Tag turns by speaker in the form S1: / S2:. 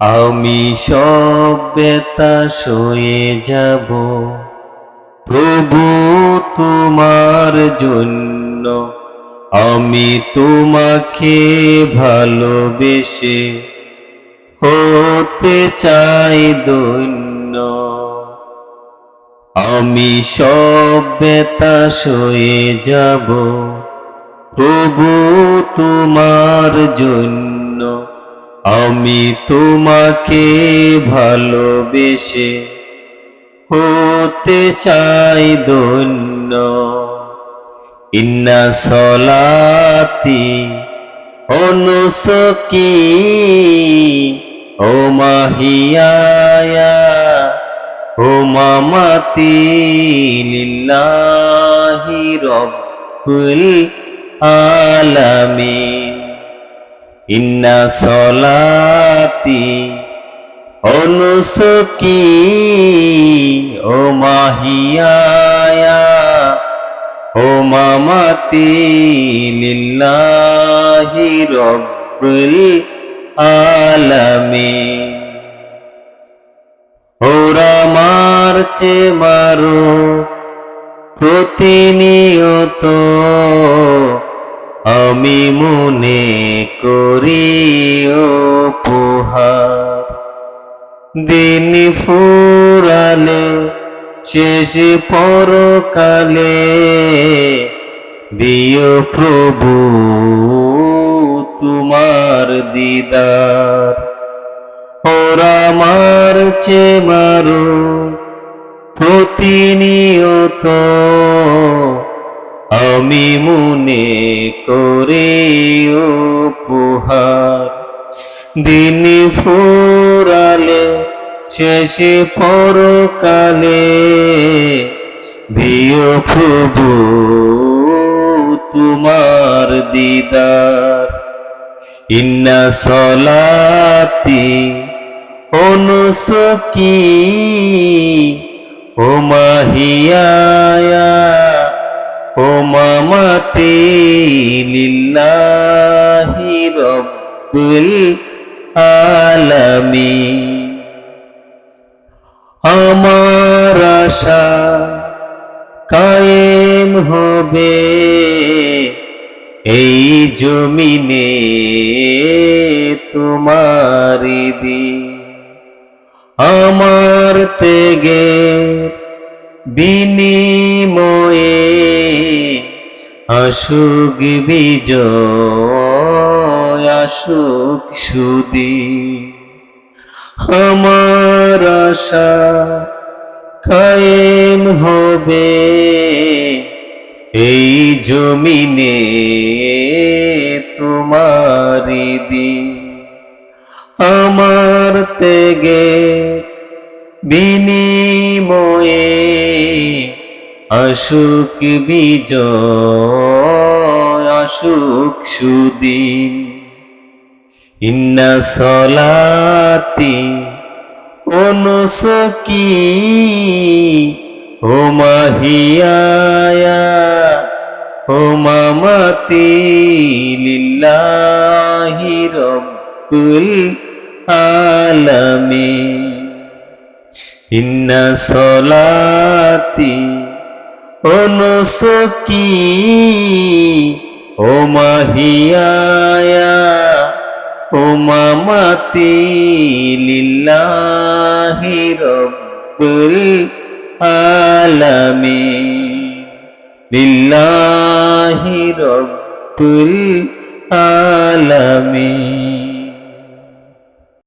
S1: আমি সব বেতা সয়ে যাব। প্রভু তোমার জন্য আমি তোমাকে ভালোবেসে হতে চাই দৈন্য আমি সব বেতা সয়ে যাব। প্রভু তোমার জন্য আমি তোমাকে ভালোবেসে হতে চাই দৈন্য ইন্না সলাতি অনুসকি ও মাহিয়ায়া ও মামাতি লিল্লাহি রব্বুল আলামিন। ইন্না সলাতি অনুসকি ও মাহিয়ায়া ও মামাতি লিল্লাহি রব্বুল আলামিন। ওরা মারছে মারো প্রতিনিয়ত আমি মনে করি উপহার। দিন ফুরালে, শেষ পরকালে দিও প্রভু তোমার দিদার। ওরা মারছে মারো প্রতিনিয়ত। আমি মনে করে উপহার। দিন ফুরালে, শেষে পরকালে দিও প্রভু তোমার দিদার। ইন্না সলাতি অনুসকি ও মামাতি লিল্লাহি রব্বুল আলামিন। আমার আশা কায়েম হবে এই জমিনে তোমারি দিন। আমার তেগে বিনিময়ে আসুক বিজয় আসুক সুদি। আমার আশা কায়েম হবে এই জমিনে তোমারি দিন। আমার তেগে বিনিময়ে আসুক বিজয় আসুক সুদিন। ইন্না সলাতি অনুসকি ও মাহিয়ায়া ও মামাতি লিল্লাহি রব্বুল আলামিন। ইন্না সলাতি অনুসকি ও মাহিয়ায়া ও মামাতি লিল্লাহি রব্বুল আলামিন। লিল্লাহি রব্বুল আলামিন।